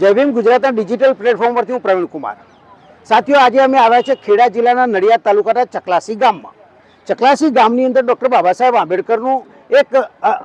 જય ભીમ ગુજરાતના digital platform પરથી હું પ્રવીણ કુમાર. સાથીઓ, આજે અમે આવ્યા છે ખેડા જિલ્લાના નડિયાદ તાલુકાના ચકલાસી ગામમાં. ચકલાસી ગામની અંદર ડૉક્ટર બાબા સાહેબ આંબેડકરનું એક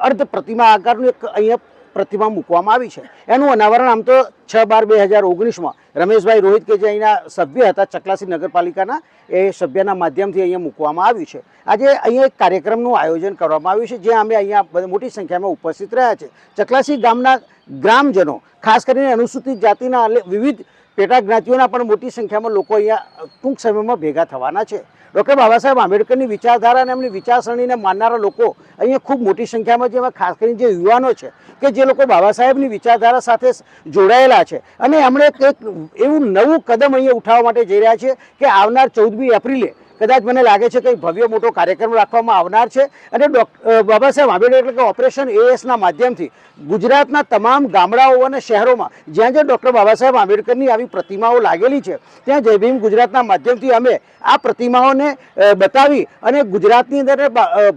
અર્ધ પ્રતિમા આકારનું એક અહીંયા પ્રતિમા મૂકવામાં આવી છે. એનું અનાવરણ આમ તો છ બાર બે હજાર ઓગણીસમાં રમેશભાઈ રોહિત કે જે અહીંના સભ્ય હતા ચકલાસી નગરપાલિકાના, એ સભ્યના માધ્યમથી અહીંયા મૂકવામાં આવ્યું છે. આજે અહીંયા એક કાર્યક્રમનું આયોજન કરવામાં આવ્યું છે, જ્યાં અમે અહીંયા મોટી સંખ્યામાં ઉપસ્થિત રહ્યા છે. ચકલાસી ગામના ગ્રામજનો, ખાસ કરીને અનુસૂચિત જાતિના વિવિધ પેટા જ્ઞાતિઓના પણ મોટી સંખ્યામાં લોકો અહીંયા ટૂંક સમયમાં ભેગા થવાના છે. ડૉક્ટર બાબા સાહેબ આંબેડકરની વિચારધારા અને એમની વિચારસરણીને માનનારા લોકો અહીંયા ખૂબ મોટી સંખ્યામાં જેમાં ખાસ કરીને જે યુવાનો છે કે જે લોકો બાબા સાહેબની વિચારધારા સાથે જોડાયેલા છે. અને એમણે એક એવું નવું કદમ અહીંયા ઉઠાવવા માટે જઈ રહ્યા છે કે આવનાર ચૌદમી એપ્રિલે કદાચ મને લાગે છે કે ભવ્ય મોટો કાર્યક્રમ રાખવામાં આવનાર છે. અને બાબા સાહેબ, આંબેડકર એટલે કે ઓપરેશન એએસના માધ્યમથી ગુજરાતના તમામ ગામડાઓ અને શહેરોમાં જ્યાં જ્યાં ડૉક્ટર બાબા સાહેબ આંબેડકરની આવી પ્રતિમાઓ લાગેલી છે, ત્યાં જય ભીમ ગુજરાતના માધ્યમથી અમે આ પ્રતિમાઓને બતાવી અને ગુજરાતની અંદર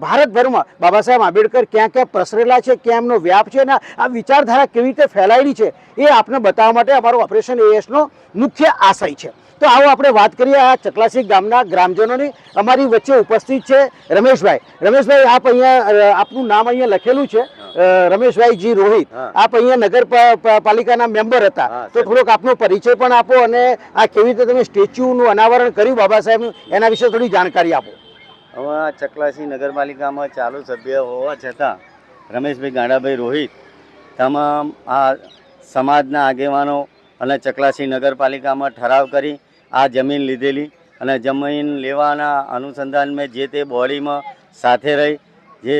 ભારતભરમાં બાબા સાહેબ આંબેડકર ક્યાં ક્યાં પ્રસરેલા છે, ક્યાં એમનો વ્યાપ છે અને આ વિચારધારા કેવી રીતે ફેલાયેલી છે, એ આપને બતાવવા માટે અમારો ઓપરેશન એએસનો મુખ્ય આશય છે. તો આવો આપણે વાત કરીએ આ ચકલાસી ગામના ગ્રામજનોની. અમારી વચ્ચે ઉપસ્થિત છે રમેશભાઈ. રમેશભાઈ આપ અહીંયા આપનું નામ અહીંયા લખેલું છે. રમેશભાઈ જી રોહિત. આપ અહીંયા નગર પાલિકાના મેમ્બર હતા. તો થોડોક આપનો પરિચય પણ આપો અને આ કેવી રીતે તમે સ્ટેચ્યુનું અનાવરણ કર્યું? બાબા સાહેબનું એના વિશે થોડી જાણકારી આપો. હવે ચકલાસી નગરપાલિકામાં ચાલુ સભ્ય હોવા છતાં રમેશભાઈ ગાંડાભાઈ રોહિત તમામ આ સમાજના આગેવાનો અને ચકલાસી નગરપાલિકામાં ઠરાવ કરી આ જમીન લીધેલી અને જમીન લેવાના અનુસંધાન મેં જે તે બોડીમાં સાથે રહી, જે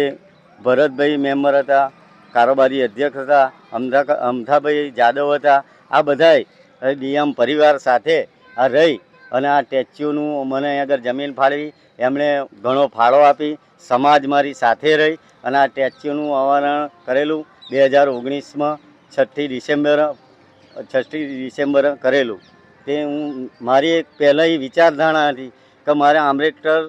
ભરતભાઈ મેમ્બર હતા, કારોબારી અધ્યક્ષ હતા, અમથા અમથાભાઈ જાદવ હતા, આ બધાય ડીએમ પરિવાર સાથે આ રહી અને આ સ્ટેચ્યુનું મને આગળ જમીન ફાળવી, એમણે ઘણો ફાળો આપી, સમાજ મારી સાથે રહી અને આ સ્ટેચ્યુનું અનાવરણ કરેલું બે હજાર ઓગણીસમાં છઠ્ઠી ડિસેમ્બર છઠ્ઠી ડિસેમ્બર કરેલું. તે હું, મારી એક પહેલાંય વિચારધારણા હતી કે મારે આંબેડકર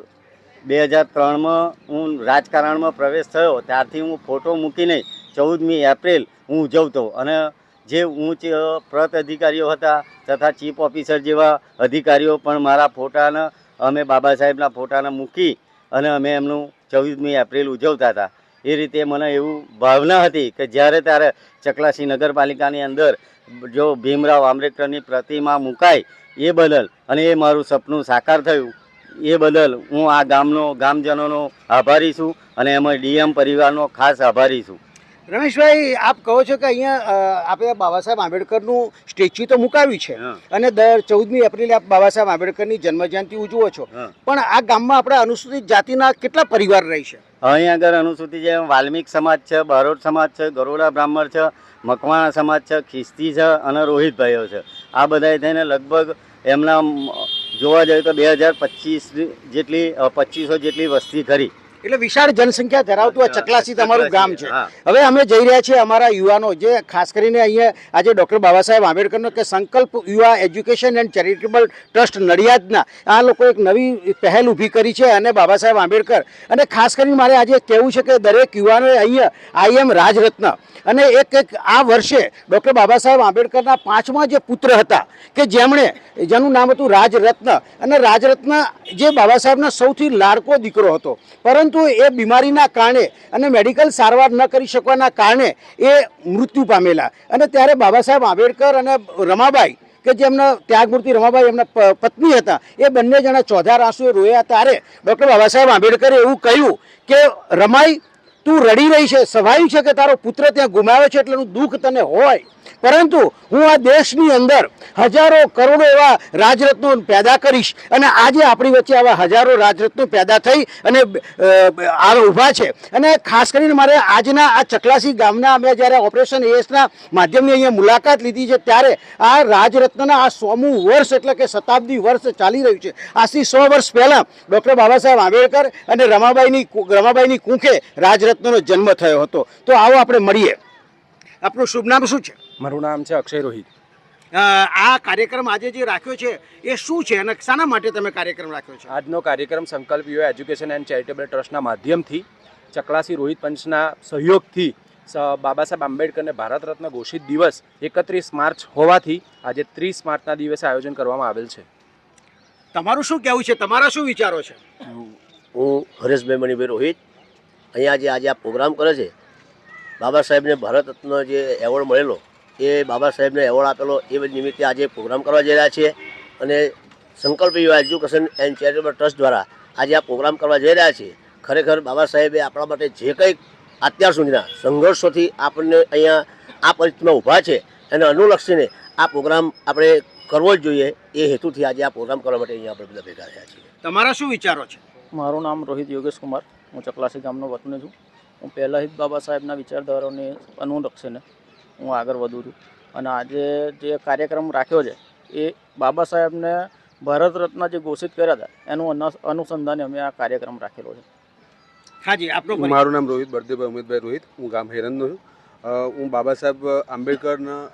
બે હજાર ત્રણમાં હું રાજકારણમાં પ્રવેશ થયો, ત્યારથી હું ફોટો મૂકીને ચૌદમી એપ્રિલ હું ઉજવતો અને જે ઉચ્ચ પ્રત અધિકારીઓ હતા તથા ચીફ ઓફિસર જેવા અધિકારીઓ પણ મારા ફોટાને, અમે બાબા સાહેબના ફોટાને મૂકી અને અમે એમનું ચૌદમી એપ્રિલ ઉજવતા હતા. એ રીતે મને એવું ભાવના હતી કે જ્યારે ત્યારે ચકલાસી નગરપાલિકાની અંદર જો ભીમરાવ આંબેડકરની પ્રતિમા મુકાય એ બદલ અને એ મારું સપનું સાકાર થયું, એ બદલ હું આ ગામનો, ગામજનોનો આભારી છું અને એમાં ડીએમ પરિવારનો ખાસ આભારી છું. રમેશભાઈ આપ કહો છો કે અહીંયા આપણે બાબા સાહેબ આંબેડકરનું સ્ટેચ્યુ તો મુકાવ્યું છે અને દર ચૌદમી એપ્રિલે આપ બાબા સાહેબ આંબેડકરની જન્મજયંતિ ઉજવો છો. પણ આ ગામમાં આપણા અનુસૂચિત જાતિના કેટલા પરિવાર રહી છે? અહીં આગળ અનુસૂચિત છે વાલ્મિક સમાજ છે બારોટ સમાજ છે ગરોડા બ્રાહ્મણ છે મકવાણા સમાજ છે ખિસ્તી છે અને રોહિતભાઈઓ છે. આ બધાએ થઈને લગભગ એમના જોવા જઈએ તો બે હજાર પચીસ જેટલી પચીસો જેટલી વસ્તી ખરી એટલે વિશાળ જનસંખ્યા ધરાવતું આ ચકલાસી તમારું ગામ છે. હવે અમે જઈ રહ્યા છીએ અમારા યુવાનો જે ખાસ કરીને અહીંયા આજે ડૉક્ટર બાબા સાહેબ આંબેડકરનો કે સંકલ્પ યુવા એજ્યુકેશન એન્ડ ચેરિટેબલ ટ્રસ્ટ નડિયાદના આ લોકો એક નવી પહેલ ઊભી કરી છે અને બાબા સાહેબ આંબેડકર. અને ખાસ કરીને મારે આજે કહેવું છે કે દરેક યુવાનોએ અહીંયા આઈ એમ રાજરત્ન અને એક એક આ વર્ષે ડૉક્ટર બાબા સાહેબ આંબેડકરના પાંચમા જે પુત્ર હતા કે જેમણે જેનું નામ હતું રાજરત્ન. અને રાજરત્ન જે બાબા સાહેબના સૌથી લાડકો દીકરો હતો. પરંતુ એ બીમારીના કારણે અને મેડિકલ સારવાર ન કરી શકવાના કારણે એ મૃત્યુ પામેલા. અને ત્યારે બાબા સાહેબ આંબેડકર અને રમાબાઈ, કે જે એમના ત્યાગમૂર્તિ રમાબાઈ એમના પત્ની હતા, એ બંને જણા ચોધાર આંસુએ રોયા. ત્યારે ડૉક્ટર બાબા સાહેબ આંબેડકરે એવું કહ્યું કે રમાઈ તું રડી રહી છે સ્વાભાવિક છે કે તારો પુત્ર ત્યાં ગુમાવે છે એટલેનું દુઃખ તને હોય? પરંતુ હું આ દેશની અંદર હજારો કરોડો એવા રાજરત્નો પેદા કરીશ અને આજે આપણી વચ્ચે આવા હજારો રાજરત્નો પેદા થઈ અને આ ઊભા છે. અને ખાસ કરીને મારે આજના આ ચકલાસી ગામના અમે જ્યારે ઓપરેશન એસના માધ્યમની અહીંયા મુલાકાત લીધી છે, ત્યારે આ રાજરત્નના આ સોમું વર્ષ એટલે કે શતાબ્દી વર્ષ ચાલી રહ્યું છે. આજથી સો વર્ષ પહેલાં ડૉક્ટર બાબા સાહેબ આંબેડકર અને રમાબાઈની રમાબાઈની કુંખે રાજરત્નનો જન્મ થયો હતો. તો આવો આપણે મળીએ. આપનું શુભ નામ શું છે? મારું નામ છે અક્ષય રોહિત. આ કાર્યક્રમ આજે જે રાખ્યો છે એ શું છે અને શાના માટે તમે કાર્યક્રમ રાખ્યો છે? આજનો કાર્યક્રમ સંકલ્પ યુવા એજ્યુકેશન એન્ડ ચેરિટેબલ ટ્રસ્ટના માધ્યમથી ચકલાસી રોહિત પંચના સહયોગથી બાબા સાહેબ આંબેડકરને ભારત રત્ન ઘોષિત દિવસ એકત્રીસ માર્ચ હોવાથી આજે ત્રીસ માર્ચના દિવસે આયોજન કરવામાં આવેલ છે. તમારું શું કહેવું છે? તમારા શું વિચારો છે? હું હરેશભાઈ મણિભાઈ રોહિત. અહીંયા જે આજે આ પ્રોગ્રામ કરે છે બાબા સાહેબને ભારત રત્ન જે એવોર્ડ મળેલો એ બાબા સાહેબને એવોર્ડ આપેલો એ નિમિત્તે આજે પ્રોગ્રામ કરવા જઈ રહ્યા છીએ અને સંકલ્પ યુવા એજ્યુકેશન એન્ડ ચેરિટેબલ ટ્રસ્ટ દ્વારા આજે આ પ્રોગ્રામ કરવા જઈ રહ્યા છીએ. ખરેખર બાબા સાહેબે આપણા માટે જે કંઈક અત્યાર સુધીના સંઘર્ષોથી આપણને અહીંયા આ પરિસ્થિતિમાં ઊભા છે એને અનુલક્ષીને આ પ્રોગ્રામ આપણે કરવો જ જોઈએ એ હેતુથી આજે આ પ્રોગ્રામ કરવા માટે અહીંયા આપણે બધા ભેગા થયા છીએ. તમારા શું વિચારો છે? મારું નામ રોહિત યોગેશ કુમાર હું ચકલાસી ગામનો વતની છું. હું પહેલાંથી જ બાબા સાહેબના વિચારધારાઓને અનુલક્ષીને હું આગળ વધું છું. અને આજે જે કાર્યક્રમ રાખ્યો છે એ બાબા સાહેબને ભારત રત્ન જે ઘોષિત કર્યા હતા એનું અનુ- અનુસંધાને અમે આ કાર્યક્રમ રાખેલો છે. હાજી આપનો. મારું નામ રોહિત બળદેવભાઈ ઉમેદભાઈ રોહિત. હું ગામ હેરનનો છું. હું બાબા સાહેબ આંબેડકરના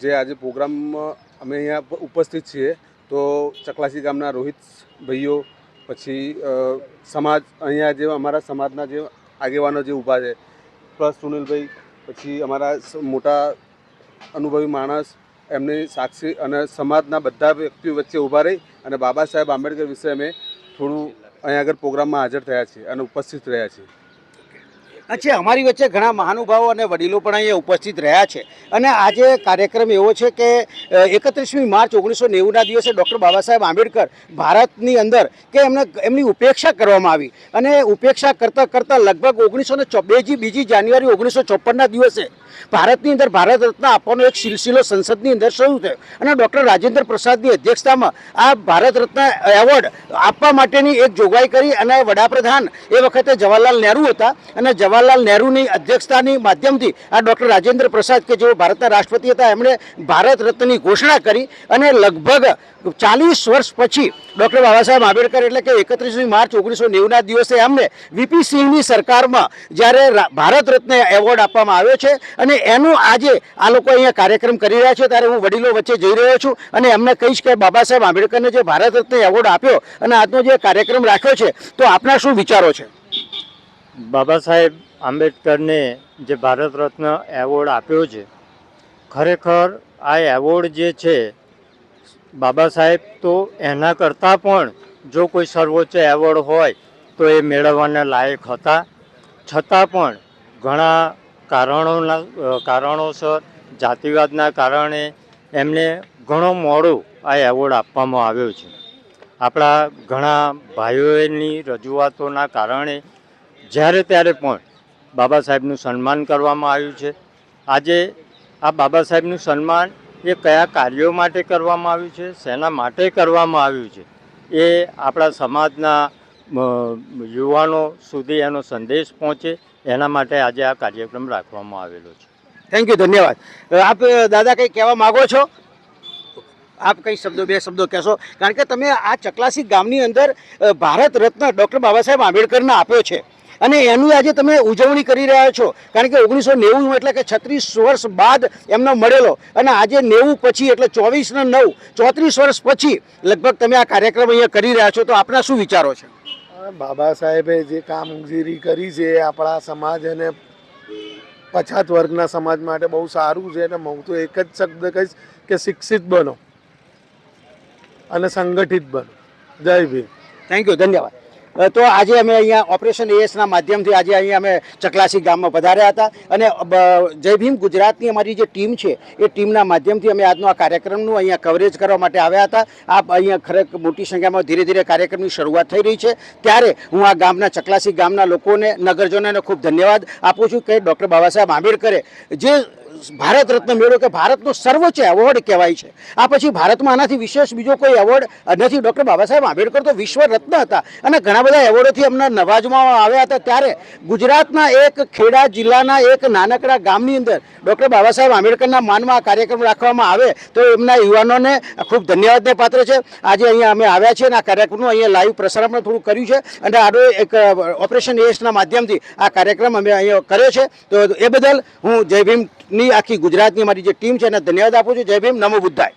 જે આજે પ્રોગ્રામમાં અમે અહીંયા ઉપસ્થિત છીએ તો ચકલાસી ગામના રોહિત ભાઈઓ પછી સમાજ, અહીંયા જે અમારા સમાજના જે આગેવાનો જે ઊભા છે, પ્લસ સુનિલભાઈ, પછી અમારા મોટા અનુભવી માણસ, એમની સાક્ષી અને સમાજના બધા વ્યક્તિઓ વચ્ચે ઊભા રહી અને બાબા સાહેબ આંબેડકર વિશે અમે થોડું અહીંયા આગળ પ્રોગ્રામમાં હાજર થયા છીએ અને ઉપસ્થિત રહ્યા છીએ. અચ્છા અમારી વચ્ચે ઘણા મહાનુભાવો અને વડીલો પણ અહીંયા ઉપસ્થિત રહ્યા છે. અને આજે કાર્યક્રમ એવો છે કે એકત્રીસમી માર્ચ ઓગણીસો નેવુંના દિવસે ડૉક્ટર બાબા સાહેબ આંબેડકર ભારતની અંદર કે એમને, એમની ઉપેક્ષા કરવામાં આવી. અને ઉપેક્ષા કરતાં કરતાં લગભગ ઓગણીસો ને બેજી, બીજી જાન્યુઆરી ઓગણીસો ચોપનના દિવસે ભારતની અંદર ભારત રત્ન આપવાનો એક સિલસિલો સંસદની અંદર શરૂ થયો. અને ડૉક્ટર રાજેન્દ્ર પ્રસાદની અધ્યક્ષતામાં આ ભારત રત્ન એવોર્ડ આપવા માટેની એક જોગવાઈ કરી અને વડાપ્રધાન એ વખતે જવાહરલાલ નહેરુ હતા. અને જવાહરલાલ નહેરુની અધ્યક્ષતાની માધ્યમથી આ ડૉક્ટર રાજેન્દ્ર પ્રસાદ કે જેઓ ભારતના રાષ્ટ્રપતિ હતા, એમણે ભારત રત્નની ઘોષણા કરી અને લગભગ ચાલીસ વર્ષ પછી ડૉક્ટર બાબા સાહેબ આંબેડકર એટલે કે એકત્રીસમી માર્ચ ઓગણીસો નેવુંના દિવસે એમને વીપી સિંહની સરકારમાં જ્યારે ભારત રત્ન એવોર્ડ આપવામાં આવ્યો છે અને એનું આજે આ લોકો અહીંયા કાર્યક્રમ કરી રહ્યા છે, ત્યારે હું વડીલો વચ્ચે જઈ રહ્યો છું અને એમને કહીશ કે બાબા સાહેબ આંબેડકરને જે ભારત રત્ન એવોર્ડ આપ્યો અને આજનો જે કાર્યક્રમ રાખ્યો છે, તો આપના શું વિચારો છે? બાબા સાહેબ આંબેડકરને જે ભારત રત્ન એવોર્ડ આપ્યો છે, ખરેખર આ એવોર્ડ જે છે, બાબા સાહેબ તો એના કરતાં પણ જો કોઈ સર્વોચ્ચ એવોર્ડ હોય તો એ મેળવવાના લાયક હતા. છતાં પણ ઘણા કારણોના કારણોસર, જાતિવાદના કારણે એમને ઘણો મોડું આ એવોર્ડ આપવામાં આવ્યો છે. આપણા ઘણા ભાઈઓની રજૂઆતોના કારણે જ્યારે ત્યારે પણ બાબા સાહેબનું સન્માન કરવામાં આવ્યું છે. આજે આ બાબા સાહેબનું સન્માન એ કયા કાર્યો માટે કરવામાં આવ્યું છે, શેના માટે કરવામાં આવ્યું છે, એ આપણા સમાજના યુવાનો સુધી એનો સંદેશ પહોંચે, એના માટે આજે આ કાર્યક્રમ રાખવામાં આવેલો છે. થેન્ક યુ ધન્યવાદ. આપ દાદા કંઈ કહેવા માગો છો? આપ કઈ શબ્દો, બે શબ્દો કહેશો? કારણ કે તમે આ ચકલાસી ગામની અંદર ભારત રત્ન ડૉક્ટર બાબા સાહેબ આંબેડકરને આપ્યો છે. અને એનું આજે તમે ઉજવણી કરી રહ્યા છો. કારણ કે ઓગણીસો નેવું એટલે કે છત્રીસ વર્ષ બાદ એમનો મળેલો. અને આજે નેવું પછી એટલે ચોવીસ ને નવ ચોત્રીસ વર્ષ પછી લગભગ તમે આ કાર્યક્રમ અહીંયા કરી રહ્યા છો. તો આપના શું વિચારો છે? બાબા સાહેબે જે કામગીરી કરી છે આપણા સમાજ અને પછાત વર્ગના સમાજ માટે બહુ સારું છે. અને હું તો એક જ શબ્દ કહીશ કે શિક્ષિત બનો અને સંગઠિત બનો. જય ભીમ. થેન્ક યુ ધન્યવાદ. તો આજે અમે અહીંયા ઓપરેશન એએસના માધ્યમથી આજે અહીંયા અમે ચકલાસી ગામમાં પધાર્યા હતા. અને જય ભીમ ગુજરાતની અમારી જે ટીમ છે, એ ટીમના માધ્યમથી અમે આજનો આ કાર્યક્રમનું અહીંયા કવરેજ કરવા માટે આવ્યા હતા. આપ અહીંયા ખરેખર મોટી સંખ્યામાં ધીરે ધીરે કાર્યક્રમની શરૂઆત થઈ રહી છે. ત્યારે હું આ ગામના, ચકલાસી ગામના લોકોને, નગરજનોને ખૂબ ધન્યવાદ આપું છું કે ડૉક્ટર બાબા સાહેબ આંબેડકરે જે ભારત રત્ન મેળવ્યો કે ભારતનો સર્વોચ્ચ એવોર્ડ કહેવાય છે. આ પછી ભારતમાં આનાથી વિશેષ બીજો કોઈ એવોર્ડ નથી. ડૉક્ટર બાબા સાહેબ આંબેડકર તો વિશ્વ રત્ન હતા અને ઘણા બધા એવોર્ડોથી અમને નવાજવામાં આવ્યા હતા. ત્યારે ગુજરાતના એક ખેડા જિલ્લાના એક નાનકડા ગામની અંદર ડૉક્ટર બાબા સાહેબ આંબેડકરના માનમાં આ કાર્યક્રમ રાખવામાં આવે તો એમના યુવાનોને ખૂબ ધન્યવાદને પાત્ર છે. આજે અહીંયા અમે આવ્યા છીએ અને આ કાર્યક્રમનું અહીંયા લાઈવ પ્રસારણ પણ થોડું કર્યું છે અને આડો એક ઓપરેશન એસના માધ્યમથી આ કાર્યક્રમ અમે અહીંયા કર્યો છે. તો એ બદલ હું જય ભીમની આખી ગુજરાતની અમારી જે ટીમ છે એને ધન્યવાદ આપું છું. જય ભીમ નમો બુદ્ધાય.